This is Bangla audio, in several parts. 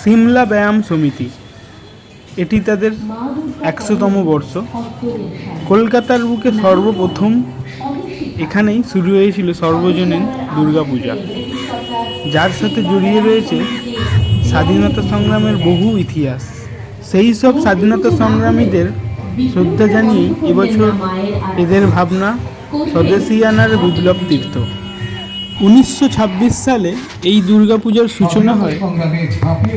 সিমলা ব্যায়াম সমিতি। এটি তাদের একশোতম বর্ষ। কলকাতার বুকে সর্বপ্রথম এখানেই শুরু হয়েছিল সর্বজনীন দুর্গাপূজা। যার সাথে জড়িয়ে রয়েছে স্বাধীনতা সংগ্রামের বহু ইতিহাস। সেই সব স্বাধীনতা সংগ্রামীদের শ্রদ্ধা জানিয়ে এবছর এদের ভাবনা স্বদেশিয়ানার বিপ্লব তীর্থ। উনিশশো ছাব্বিশ সালে এই দুর্গাপূজার সূচনা হয়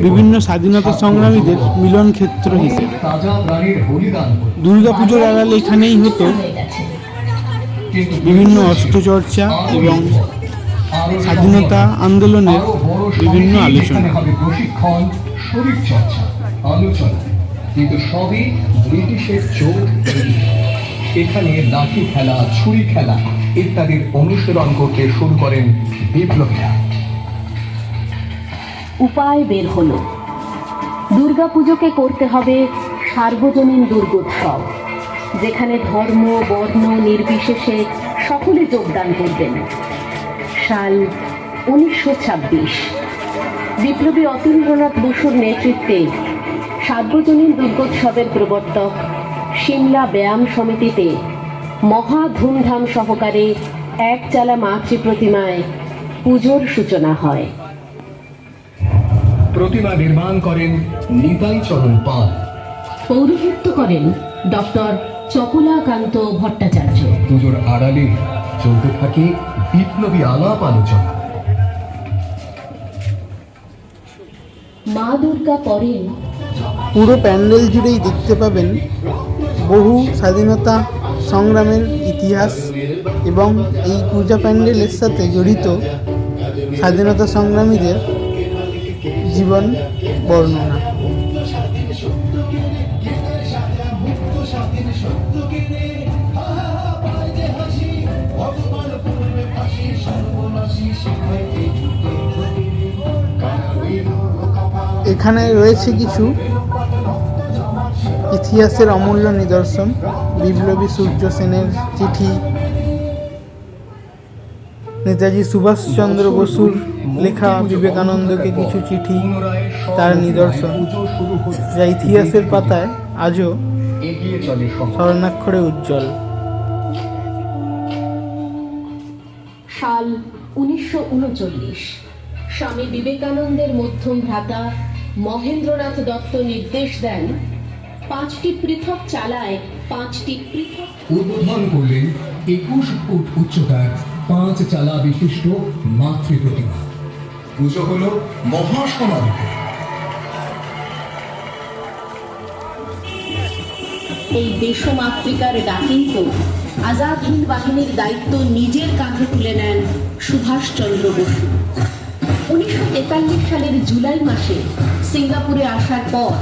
বিভিন্ন স্বাধীনতা সংগ্রামীদের মিলন ক্ষেত্র হিসেবে। দুর্গাপুজোর আড়াল এখানেই হতো বিভিন্ন অস্ত্রচর্চা এবং স্বাধীনতা আন্দোলনের বিভিন্ন আলোচনা। কিন্তু সবই ব্রিটিশের চোখ। এখানে লাঠি খেলা, ছুরি খেলা ইত্যাদির অনুশীলন করতে শুরু করেন বিপ্লবীরা। উপায় বের হলো। দুর্গাপুজোকে করতে হবে সার্বজনীন দুর্গোৎসব, যেখানে ধর্ম, বর্ণ, নির্বিশেষে সকলে যোগদান করবেন। সাল উনিশশো ছাব্বিশ। বিপ্লবী অতীন্দ্রনাথ বসুর নেতৃত্বে সার্বজনীন দুর্গোৎসবের প্রবর্তক সিমলা ব্যায়াম সমিতিতে মহা ধুমধাম সহকারে একচালা মাতৃ প্রতিমায় পুজোর সূচনা হয়। প্রতিমা নির্মাণ করেন নিতাই চরণ পাল। পৌরোহিত্য করেন ডক্টর চপলাকান্ত ভট্টাচার্য। পুজোর আড়ালে চলতে থাকে বিপ্লবী আলাপ আলোচনা। মা দুর্গা পরেন। পুরো প্যান্ডেল জুড়েই দেখতে পাবেন বহু স্বাধীনতা সংগ্রামের ইতিহাস এবং এই পূজা প্যান্ডেলের সাথে জড়িত স্বাধীনতা সংগ্রামীদের জীবন বর্ণনা। এখানে রয়েছে কিছু ইতিহাসের অমূল্য নিদর্শন, বিপ্লবী সূর্য সেনের চিঠি। নেতাজি সুভাষচন্দ্র বসুর লেখা বিবেকানন্দকে কিছু চিঠি, তার নিদর্শন, যা ইতিহাসের পাতায় আজও স্মরণাক্ষরে উজ্জ্বল। সাল উনিশশো উনচল্লিশ। স্বামী বিবেকানন্দের মধ্যম ভ্রাতা মহেন্দ্রনাথ দত্ত নির্দেশ দেন পাঁচটি পৃথক চালায় পাঁচটি পৃথক উদ্বোধন করলেন একুশ ফুট উচ্চতার পাঁচ চালা বিশিষ্ট মাতৃ প্রতিমা পুজো হল মহাসমারোহে। এই দেশমাতৃকার ডাকেই তো আজাদ হিন্দ বাহিনীর দায়িত্ব নিজের কাঁধে তুলে নেন সুভাষচন্দ্র বসু। উনিশশো তেতাল্লিশ সালের জুলাই মাসে সিঙ্গাপুরে আসার পর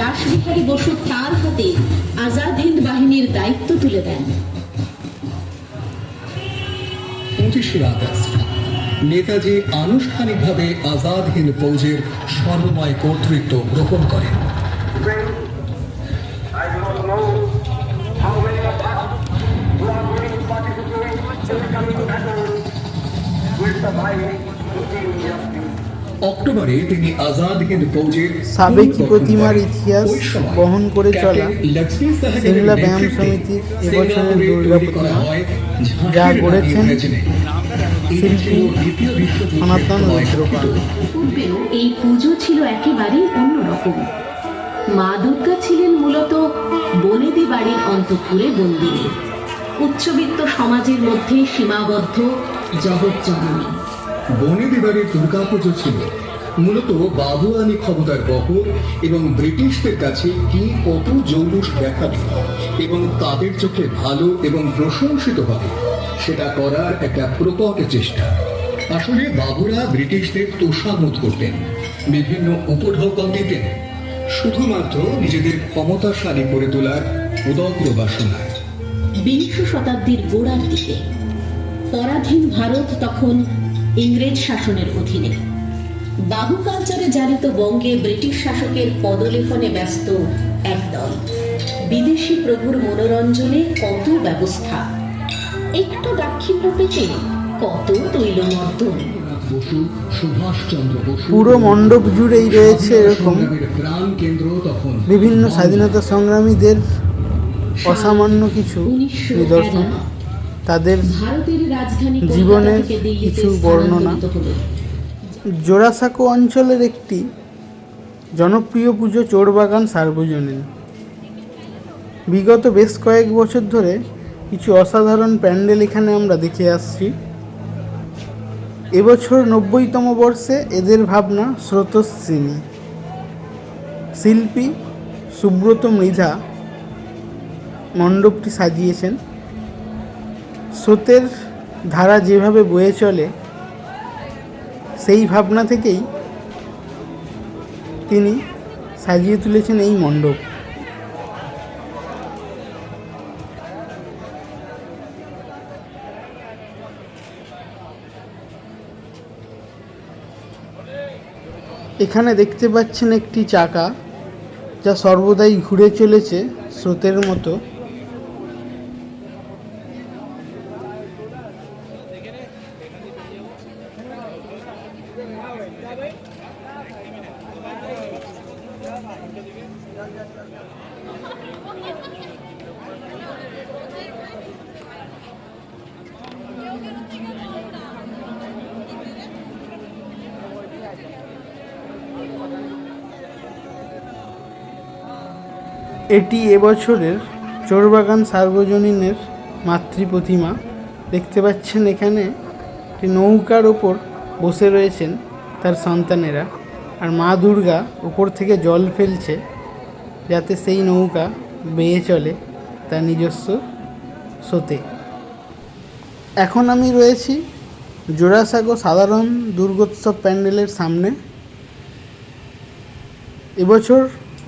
রাসবিহারী বসু তার হাতে আজাদ হিন্দ বাহিনীর দায়িত্ব তুলে দেন। পঁচিশে আগস্ট নেতাজি আনুষ্ঠানিকভাবে আজাদ হিন্দ ফৌজের সর্বময় কর্তৃত্ব গ্রহণ করেন। I do অক্টোবরে তিনি আজাদ হিন্দ ফৌজের সাবেকি প্রতিমার ইতিহাস বহন করে চলা সিমলা ব্যায়াম সমিতির এবছরের দুর্গা প্রতিমা যা গড়েছেন শিল্পী সনাতন রুদ্রপাল এই পুজো ছিল একেবারেই অন্যরকম মা দুর্গা ছিলেন মূলত বনেদি বাড়ির অন্তঃপুরে বন্দিনী। উচ্চবিত্ত সমাজের মধ্যে সীমাবদ্ধ জগৎ জননী। বনেদি বাড়ির দুর্গাপুজো ছিল। মূলত বাবু আলী ক্ষমতার বহর এবং ব্রিটিশদের কাছে কি কত জৌলুস দেখাবে এবং তাদের চোখে ভালো এবং প্রশংসিত হবে, সেটা করার একটা প্রকট চেষ্টা। আসলে বাবুরা ব্রিটিশদের তোষামত করতেন, বিভিন্ন উপঢৌকন দিতেন শুধুমাত্র নিজেদের ক্ষমতাশালী করে তোলার উদগ্র বাসনায় বিংশ শতাব্দীর গোড়ার দিকে, পরাধীন ভারত তখন ইংরেজ শাসনের অধীনে। বাবু কালচারে জারিত বঙ্গে ব্রিটিশ শাসকের পদলেখনে ব্যস্ত একদল। বিদেশি প্রভুর মনোরঞ্জনে কত ব্যবস্থা? একটু দাক্ষিণ্য পেতে কত তৈলমর্দন বসু পুরো মণ্ডপ জুড়েই রয়েছে এরকম বিভিন্ন স্বাধীনতা সংগ্রামীদের অসামান্য কিছু নিদর্শন। তাদের জীবনের কিছু বর্ণনা। জোড়াসাঁকো অঞ্চলের একটি জনপ্রিয় পুজো চোরবাগান সার্বজনীন। বিগত বেশ কয়েক বছর ধরে কিছু অসাধারণ প্যান্ডেল এখানে আমরা দেখে আসছি। এবছর নব্বইতম বর্ষে এদের ভাবনা স্রোতস্বিনী। শিল্পী সুব্রত মৃধা মণ্ডপটি সাজিয়েছেন। স্রোতের ধারা যেভাবে বয়ে চলে, সেই ভাবনা থেকেই তিনি সাজিয়ে তুলেছেন এই মণ্ডপ। এখানে দেখতে পাচ্ছেন একটি চাকা, যা সর্বদাই ঘুরে চলেছে স্রোতের মতো। এটি এবছরের চোরবাগান সার্বজনীনের মাতৃ প্রতিমা দেখতে পাচ্ছেন এখানে একটি নৌকার ওপর বসে রয়েছেন তার সন্তানেরা। আর মা দুর্গা উপর থেকে জল ফেলছে যাতে সেই নৌকা বেয়ে চলে তার নিজস্ব স্রোতে। এখন আমি রয়েছি জোড়াসাঁকো সাধারণ দুর্গোৎসব প্যান্ডেলের সামনে। এবছর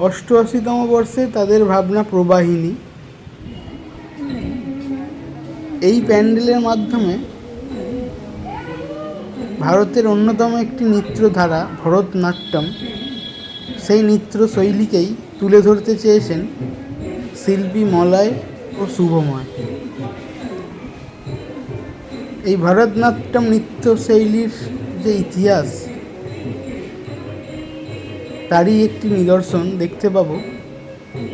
অষ্টআশিতম বর্ষে তাদের ভাবনা প্রবাহিনী। এই প্যান্ডেলের মাধ্যমে ভারতের অন্যতম একটি নৃত্যধারা ভরতনাট্যম, সেই নৃত্য শৈলীকেই তুলে ধরতে চেয়েছেন শিল্পী মলয় ও শুভময়। এই ভরতনাট্যম নৃত্যশৈলীর যে ইতিহাস তারই একটি নিদর্শন দেখতে পাবো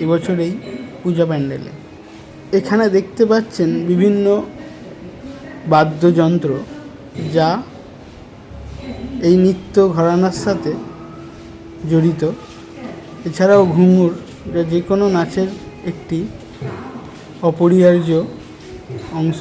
এবছর এই পূজা প্যান্ডেলে। এখানে দেখতে পাচ্ছেন বিভিন্ন বাদ্যযন্ত্র যা এই নৃত্য ঘরানার সাথে জড়িত। এছাড়াও ঘুঙুর, যা যে কোনো নাচের একটি অপরিহার্য অংশ।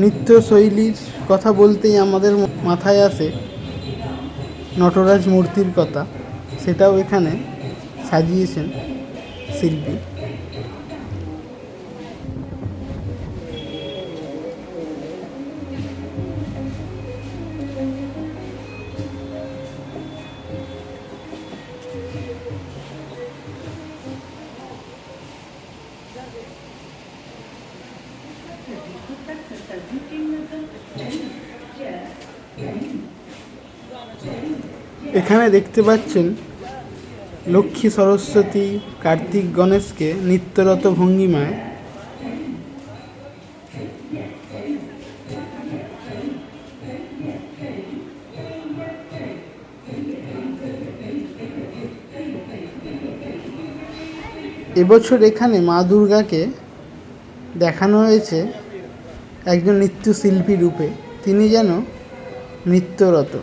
নৃত্যশৈলীর কথা বলতেই আমাদের মাথায় আসে নটরাজ মূর্তির কথা। সেটাও এখানে সাজিয়েছেন শিল্পী। এখানে দেখতে পাচ্ছেন লক্ষ্মী সরস্বতী, কার্তিক গণেশকে নিত্যরত ভঙ্গিমায়। এবছর এখানে মা দুর্গাকে দেখানো হয়েছে। একজন নৃত্যশিল্পী রূপে তিনি যেন নৃত্যরত।